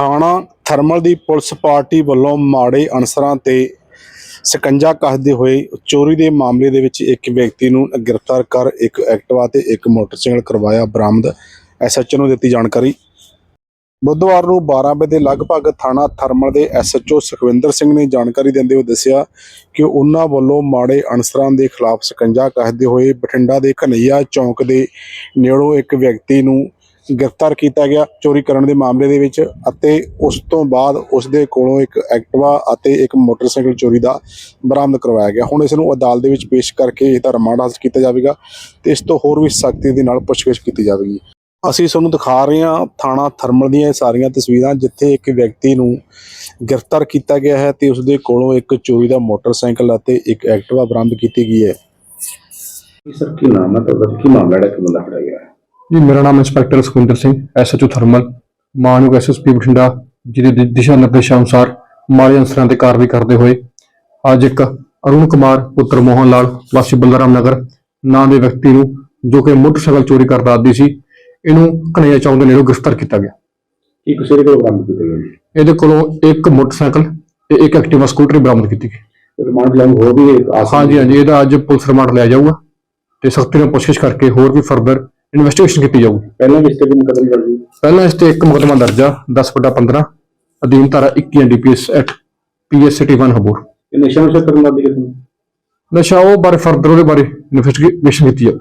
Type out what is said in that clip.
ਥਾਣਾ ਥਰਮਲ ਦੀ police party ਵੱਲੋਂ ਮਾੜੇ ਅਨਸਰਾਂ ਤੇ ਸਕੰਜਾ ਕੱਸਦੇ ਹੋਏ ਚੋਰੀ ਦੇ ਮਾਮਲੇ ਦੇ ਵਿੱਚ ਇੱਕ ਵਿਅਕਤੀ ਨੂੰ ਗ੍ਰਿਫਤਾਰ ਕਰ ਇੱਕ ਐਕਟਿਵਾ ਤੇ ਇੱਕ ਮੋਟਰਸਾਈਕਲ ਕਰਵਾਇਆ ਬਰਾਮਦ। ਐਸਐਚਓ ਨੂੰ ਦਿੱਤੀ ਜਾਣਕਾਰੀ। ਬੁੱਧਵਾਰ ਨੂੰ 12 ਵਜੇ ਦੇ ਲਗਭਗ ਥਾਣਾ ਥਰਮਲ ਦੇ ਐਸਐਚਓ ਸੁਖਵਿੰਦਰ ਸਿੰਘ ਨੇ ਜਾਣਕਾਰੀ ਦਿੰਦੇ ਹੋਏ ਦੱਸਿਆ ਕਿ ਉਹਨਾਂ ਵੱਲੋਂ ਮਾੜੇ ਅਨਸਰਾਂ ਦੇ ਖਿਲਾਫ ਸਕੰਜਾ ਕੱਸਦੇ ਹੋਏ ਬਠਿੰਡਾ ਦੇ ਕਨਈਆ ਚੌਂਕ ਦੇ ਨੇੜੋਂ ਇੱਕ ਵਿਅਕਤੀ ਨੂੰ ਗ੍ਰਿਫਤਾਰ ਕੀਤਾ ਗਿਆ ਚੋਰੀ ਕਰਨ ਦੇ ਮਾਮਲੇ ਦੇ ਵਿੱਚ ਅਤੇ ਉਸ ਤੋਂ ਬਾਅਦ ਉਸ ਦੇ ਕੋਲੋਂ ਇੱਕ ਐਕਟਿਵਾ ਅਤੇ ਇੱਕ ਮੋਟਰਸਾਈਕਲ ਚੋਰੀ ਦਾ ਬਰਾਮਦ ਕਰਵਾਇਆ ਗਿਆ। ਹੁਣ ਇਸ ਨੂੰ ਅਦਾਲਤ ਦੇ ਵਿੱਚ ਪੇਸ਼ ਕਰਕੇ ਇਹਦਾ ਰਿਮਾਂਡ ਹਾਸਲ ਕੀਤਾ ਜਾਵੇਗਾ ਤੇ ਇਸ ਤੋਂ ਹੋਰ ਵੀ ਸਖਤੀ ਦੇ ਨਾਲ ਪੁੱਛਗਿੱਛ ਕੀਤੀ ਜਾਵੇਗੀ। ਅਸੀਂ ਤੁਹਾਨੂੰ ਦਿਖਾ ਰਹੇ ਹਾਂ ਥਾਣਾ ਥਰਮਲ ਦੀਆਂ ਸਾਰੀਆਂ ਤਸਵੀਰਾਂ ਜਿੱਥੇ ਇੱਕ ਵਿਅਕਤੀ ਨੂੰ ਗ੍ਰਿਫਤਾਰ ਕੀਤਾ ਗਿਆ ਹੈ ਤੇ ਉਸ ਦੇ ਕੋਲੋਂ ਇੱਕ ਚੋਰੀ ਦਾ ਮੋਟਰਸਾਈਕਲ ਅਤੇ ਇੱਕ ਐਕਟਿਵਾ ਬਰਾਮਦ ਕੀਤੀ ਗਈ ਹੈ। ਸਰ, ਕੀ ਨਾਮ ਹੈ? ਤੁਹਾਡਾ ਕੀ ਮਾਮਲਾ ਹੈ? ਕਿ ਬੰਦਾ ਫੜਿਆ ਗਿਆ ਹੈ। ਜੀ ਮੇਰਾ ਨਾਮ inspector Sukhwinder Singh SHO Thermal ਮਾਨਯੋਗ ਐਸਐਸਪੀ ਬਠਿੰਡਾ ਜਿਹਦੇ ਦਿਸ਼ਾ ਨਿਰਦੇਸ਼ਾਂ ਅਨੁਸਾਰ ਮਾੜੇ ਅਨਸਰਾਂ ਤੇ ਕਾਰਵਾਈ ਕਰਦੇ ਹੋਏ ਅੱਜ ਇੱਕ ਅਰੁਣ ਕੁਮਾਰ ਪੁੱਤਰ ਮੋਹਨ ਲਾਲ ਵਾਸੀ ਬਲਰਾਮ ਨਗਰ ਨਾਂ ਦੇ ਵਿਅਕਤੀ ਨੂੰ ਜੋ ਕਿ ਮੋਟਰਸਾਈਕਲ ਚੋਰੀ ਕਰਦਾ ਆਦੀ ਸੀ ਇਹਨੂੰ ਕਨਈਆ ਚੌਂਕ ਦੇ ਨੇੜੋਂ ਗ੍ਰਿਫਤਾਰ ਕੀਤਾ ਗਿਆ। ਕੀ ਦੇ ਕੋਲ ਬਰਾਮਦ ਕੀਤਾ ਗਿਆ ਇਹਦੇ ਕੋਲੋਂ ਇੱਕ ਮੋਟਰਸਾਈਕਲ ਤੇ ਇੱਕ ਐਕਟਿਵਾ ਸਕੂਟਰ ਬਰਾਮਦ ਕੀਤੀ ਗਈ। ਰਿਮਾਂਡ ਲੰਘ ਹੋ ਵੀ ਆਸ ਹਾਂਜੀ ਹਾਂਜੀ ਇਹਦਾ ਅੱਜ ਪੁਲਿਸ ਰਿਮਾਂਡ ਲਿਆ ਜਾਊਗਾ ਤੇ ਸਖਤੀ ਨਾਲ ਪੁੱਛਗਿੱਛ ਕਰਕੇ ਹੋਰ ਵੀ ਫਰਦਰ ਇਨਵੈਸਟੀਗੇਸ਼ਨ ਕੀਤੀ ਜਾਊਗੀ। ਪਹਿਲਾਂ ਵੀ ਇਸ ਤੇ ਵੀ ਮੁਕਦਮਾ ਦਰਜ ਸੀ ਪਹਿਲਾਂ ਇਸ ਤੇ ਇੱਕ ਮੁਕਦਮਾ ਦਰਜ ਆ 10 ਵਟਾ 15 ਅਧੀਨ ਧਾਰਾ 21 ਐਨਡੀਪੀਐਸ ਐਕਟ ਪੀਐਸ ਸਿਟੀ 1 ਹਬੂਰ। ਇਹ ਨਸ਼ਾ ਨੁਸ਼ਾ ਕਰਨ ਦਾ ਦੀ ਕਿਸੇ ਨੂੰ ਨਸ਼ਾ ਉਹ ਬਾਰੇ ਫਰਦਰ ਉਹਦੇ ਬਾਰੇ ਇਨਵੈਸਟੀਗੇਸ਼ਨ ਕੀਤੀ ਜਾਊ